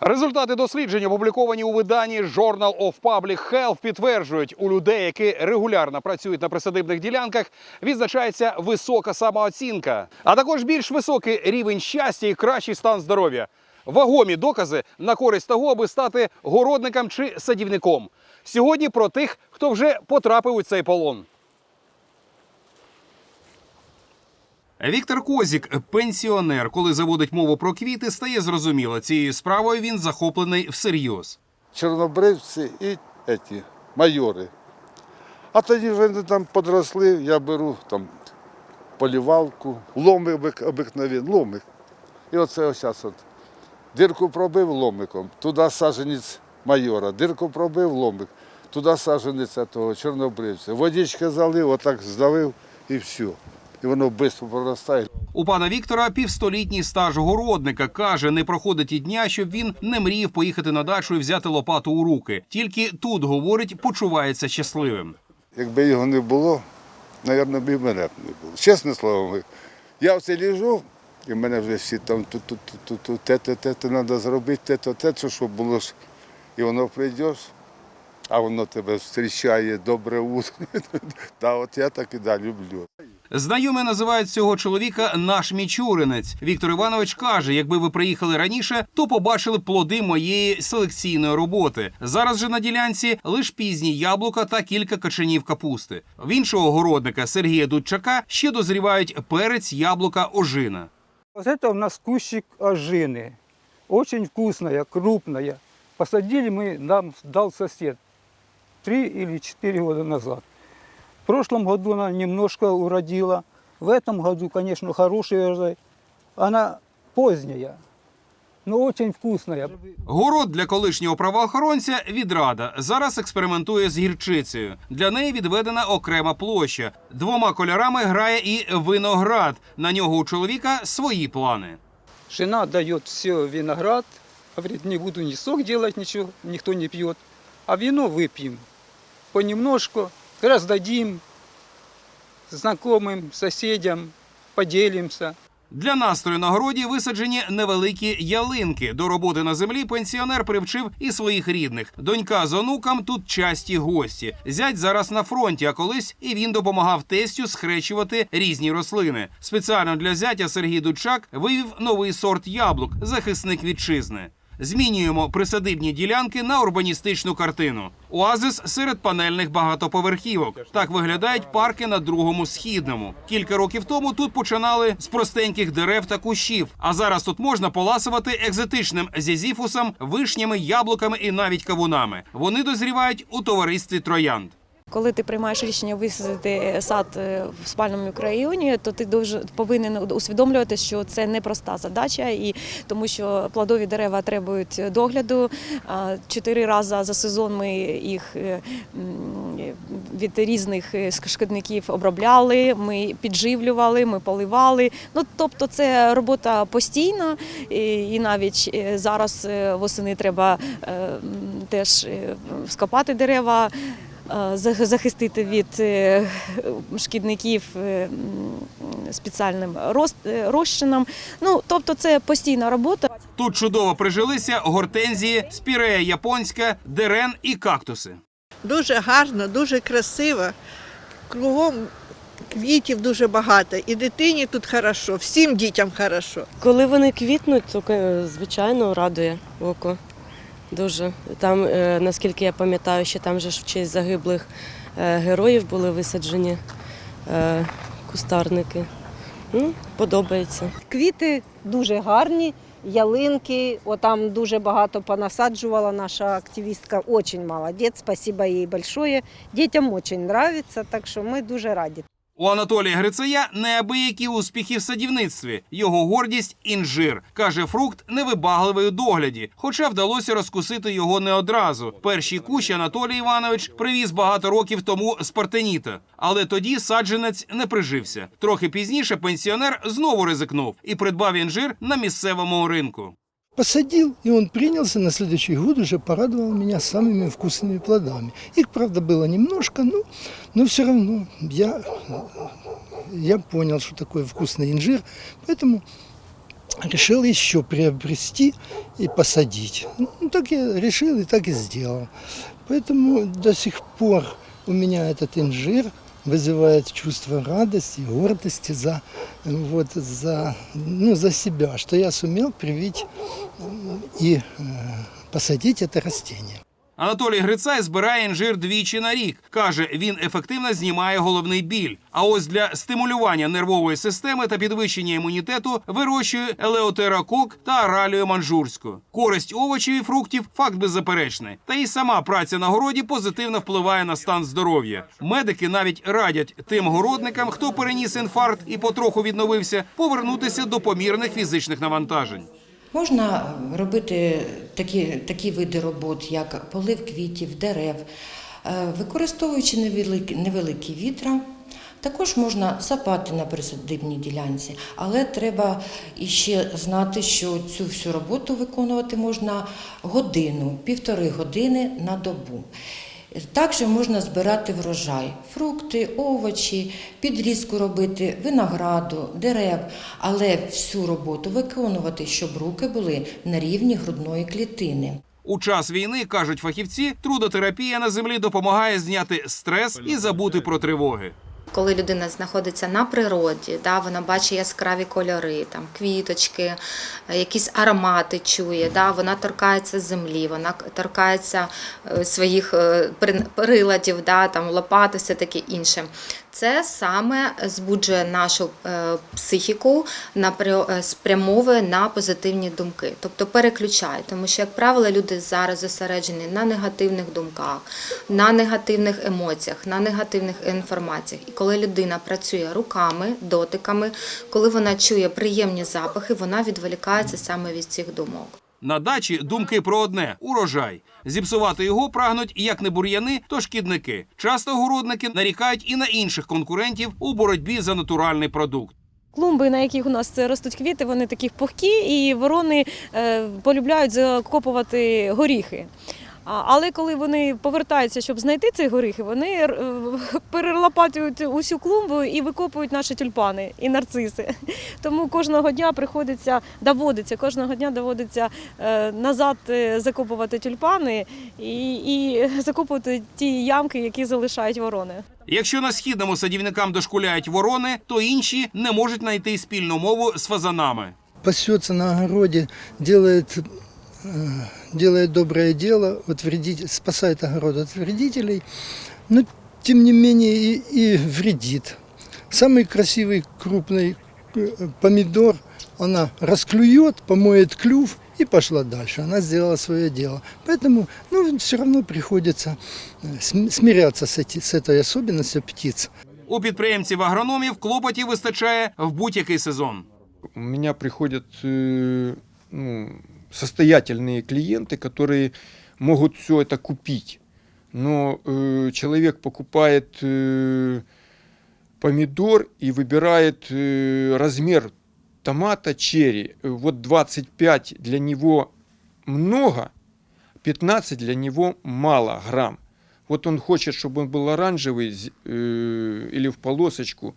Результати досліджень, опубліковані у виданні Journal of Public Health, підтверджують, у людей, які регулярно працюють на присадибних ділянках, відзначається висока самооцінка, а також більш високий рівень щастя і кращий стан здоров'я. Вагомі докази на користь того, аби стати городником чи садівником. Сьогодні про тих, хто вже потрапив у цей полон. Віктор Козік, пенсіонер, коли заводить мову про квіти, стає зрозуміло, цією справою він захоплений всерйоз. чорнобривці і еті, майори. А тоді вони там подросли, я беру там полівалку, ломик обик- обикновен, ломик. І оце ось зараз от. Дирку пробив ломиком, туди саженець майора, дирку пробив ломик, туди саженець того чорнобривця. Водичка залив, отак здавив і все. І воно швидко проростає. У пана Віктора півстолітній стаж городника каже, не проходить і дня, щоб він не мріяв поїхати на дачу і взяти лопату у руки. Тільки тут говорить, почувається щасливим. Якби його не було, мабуть, б і мене б не було. Чесне слово, я оце ліжу, і в мене вже всі там тут, тут, тут, тут, те, те, те, те треба зробити, те, то, те, що, щоб було ж. І воно прийдеш, а воно тебе зустрічає добре утро. Та от я так і да, люблю. Знайомі називають цього чоловіка наш мічуринець. Віктор Іванович каже: якби ви приїхали раніше, то побачили б плоди моєї селекційної роботи. Зараз же на ділянці лише пізні яблука та кілька качанів капусти. В іншого городника Сергія Дудчака ще дозрівають перець, яблука, ожина. Вот это у нас кущик ожины. Очень вкусная, крупная. Посадили мы, нам дал сосед три или четыре года назад. В прошлом году она немножко уродила. В этом году, конечно, хороший урожай. Она поздняя, но очень вкусная. Город для колишнього правоохоронця відрада зараз експериментує з гірчицею. Для неї відведена окрема площа. Двома кольорами грає і виноград. На нього у чоловіка свої плани. Жена дает все виноград, говорит, не буду ни сок делать, ничего, никто не пьет. А вино выпьем понемножку, раздадим знакомым, соседям, поделимся. Для настрою на городі висаджені невеликі ялинки. До роботи на землі пенсіонер привчив і своїх рідних. Донька з онукам тут часті гості. Зять зараз на фронті, а колись і він допомагав тестю схрещувати різні рослини. Спеціально для зятя Сергій Дудчак вивів новий сорт яблук захисник вітчизни. Змінюємо присадибні ділянки на урбаністичну картину. Оазис серед панельних багатоповерхівок. Так виглядають парки на другому східному. Кілька років тому тут починали з простеньких дерев та кущів. А зараз тут можна поласувати екзотичним зізіфусом, вишнями, яблуками і навіть кавунами. Вони дозрівають у товаристві троянд. Коли ти приймаєш рішення висадити сад е, в спальному мікрорайоні, то ти повинен усвідомлювати, що це непроста задача, і тому що плодові дерева требують догляду. Чотири рази за сезон ми їх е, від різних е, шкідників обробляли, ми підживлювали, ми поливали. Ну тобто, це робота постійна, і навіть е, зараз е, восени треба е, теж е, скопати дерева е, захистити від е, шкідників е, спеціальним роз- е, розчином. Ну, тобто це постійна робота. Тут чудово прижилися гортензії, спірея японська, дерен і кактуси. Дуже гарно, дуже красиво. Кругом квітів дуже багато. І дитині тут хорошо, всім дітям хорошо. Коли вони квітнуть, то е, звичайно радує око. Дуже. Там, е, наскільки я пам'ятаю, що там же ж в честь загиблих е, героїв були висаджені е, кустарники. Ну, подобається. Квіти дуже гарні, ялинки. Отам дуже багато понасаджувала наша активістка. Очень молодець. Спасибо їй большое. Дітям очень нравится, так що ми дуже раді. У Анатолія Грицея неабиякі успіхи в садівництві. Його гордість інжир. Каже, фрукт невибагливий у догляді, хоча вдалося розкусити його не одразу. Перші кущі Анатолій Іванович привіз багато років тому з Партеніта. Але тоді саджанець не прижився. Трохи пізніше пенсіонер знову ризикнув і придбав інжир на місцевому ринку. Посадил, и он принялся на следующий год уже порадовал меня самыми вкусными плодами. Их, правда, было немножко, но, но все равно я, я понял, что такое вкусный инжир, поэтому решил еще приобрести и посадить. Ну, так я решил и так и сделал. Поэтому до сих пор у меня этот инжир вызывает чувство радости, гордости за, вот, за, ну, за себя, что я сумел привить м, и э, посадить это растение. Анатолій Грицай збирає інжир двічі на рік. Каже, він ефективно знімає головний біль. А ось для стимулювання нервової системи та підвищення імунітету вирощує елеотерокок та аралію манжурську. Користь овочів і фруктів факт беззаперечний. Та й сама праця на городі позитивно впливає на стан здоров'я. Медики навіть радять тим городникам, хто переніс інфаркт і потроху відновився, повернутися до помірних фізичних навантажень. Можна робити такі, такі види робот, як полив квітів, дерев, е, використовуючи невеликі, невеликі вітра. Також можна сапати на присадибній ділянці, але треба іще знати, що цю всю роботу виконувати можна годину, півтори години на добу. Також можна збирати врожай, фрукти, овочі, підрізку робити, винограду, дерев, але всю роботу виконувати, щоб руки були на рівні грудної клітини. У час війни кажуть фахівці, трудотерапія на землі допомагає зняти стрес і забути про тривоги. Коли людина знаходиться на природі, да, вона бачить яскраві кольори, там квіточки, е, якісь аромати чує, да, вона торкається землі, вона торкається е, своїх е, приладів, да, там, лопати, все таке інше. Це саме збуджує нашу е, психіку, е, спрямовує на позитивні думки, тобто переключає. Тому що, як правило, люди зараз зосереджені на негативних думках, на негативних емоціях, на негативних інформаціях. І коли людина працює руками, дотиками, коли вона чує приємні запахи, вона відволікається саме від цих думок. На дачі думки про одне урожай. Зіпсувати його прагнуть як не бур'яни, то шкідники. Часто городники нарікають і на інших конкурентів у боротьбі за натуральний продукт. Клумби, на яких у нас ростуть квіти, вони такі пухкі, і ворони е, полюбляють закопувати горіхи. А- Але коли вони повертаються, щоб знайти ці горіхи, вони е, перелопатують усю клумбу і викопують наші тюльпани і нарциси. Тому кожного дня приходиться, доводиться, кожного дня доводиться е, назад е, закопувати тюльпани і, і закопувати ті ямки, які залишають ворони. Якщо на східному садівникам дошкуляють ворони, то інші не можуть знайти спільну мову з фазанами. Пасется на огороде, делает, э, делает доброе дело, от вредит- спасает огород от вредителей, но тем не менее и, и вредит. Самый красивый крупный э, помидор она расклюет, помоет клюв и пошла дальше. Она сделала свое дело. Поэтому ну, все равно приходится э, см- смиряться с, эти- с этой особенностью птиц. У підприємців агрономів клопотів вистачає в будь-який сезон. У меня приходят э, ну, состоятельные клиенты, которые могут все это купить. Но э, человек покупает э, помидор и выбирает э, размер томата черри. Вот 25 для него много, 15 для него мало грамм. Вот он хочет, чтобы он был оранжевый э, или в полосочку.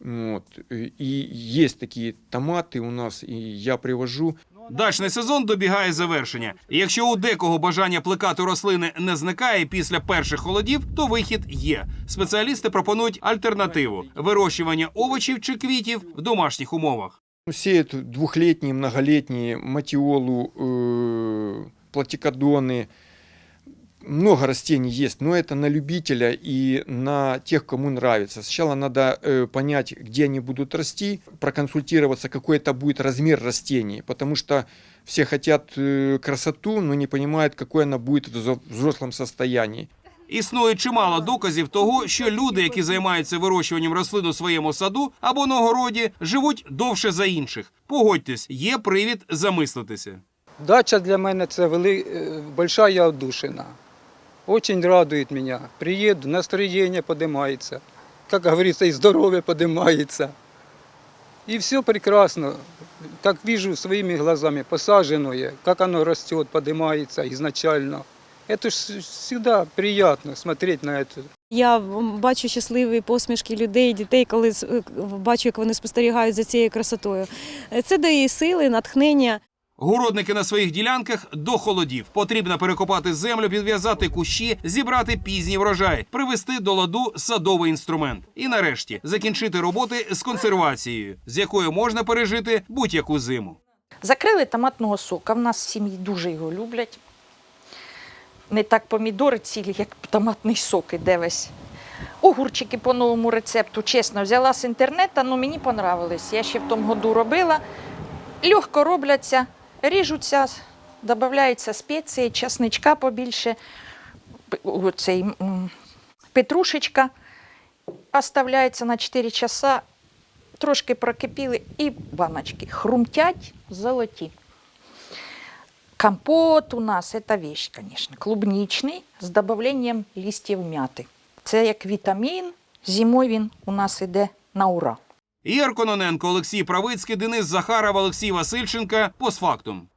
Вот. И есть такие томаты у нас, и я привожу. Дачний сезон добігає завершення. І якщо у декого бажання плекати рослини не зникає після перших холодів, то вихід є. Спеціалісти пропонують альтернативу вирощування овочів чи квітів в домашніх умовах. Сіють двохлітні, многолітні матіолу, э, платикодоны Много растений есть, но это на любителя и на тех, кому нравится. Сначала надо э, понять, где они будут расти, проконсультироваться, какой это будет размер растений, потому что все хотят э, красоту, но не понимают, какой она будет в взро- взрослом состоянии. Існує чимало доказів того, що люди, які займаються вирощуванням рослин у своєму саду або на городі, живуть довше за інших. Погодьтесь, є привід замислитися. Дача для мене це вели... е, большая отдушина. Очень радует меня. Приеду, настроение поднимается. Как говорится, и здоровье поднимается. И все прекрасно. Как вижу своими глазами посаженное, как оно растет, поднимается изначально. Это ж всегда приятно смотреть на это. Я бачу щасливі посмішки людей, дітей, коли е, бачу, як вони спостерігають за цією красотою. Це дає сили, натхнення. Городники на своїх ділянках до холодів. Потрібно перекопати землю, підв'язати кущі, зібрати пізній врожай, привести до ладу садовий інструмент. І нарешті закінчити роботи з консервацією, з якою можна пережити будь-яку зиму. Закрили томатного сока. В нас в сім'ї дуже його люблять. Не так помідори цілі, як томатний сок іде весь. Огурчики по новому рецепту, чесно, взяла з інтернету, але мені понравились. Я ще в тому году робила. Легко робляться, ріжуться, додаються спеції, часничка побільше, оцей, петрушечка. Оставляється на 4 часа, трошки прокипіли і баночки. Хрумтять золоті. Компот у нас це вещь, конечно, клубничний з додавленням листів мяти. Це як вітамін. Зимою він у нас іде на ура. Ігор Кононенко, Олексій Правицький, Денис Захаров, Олексій Васильченка. Постфактум.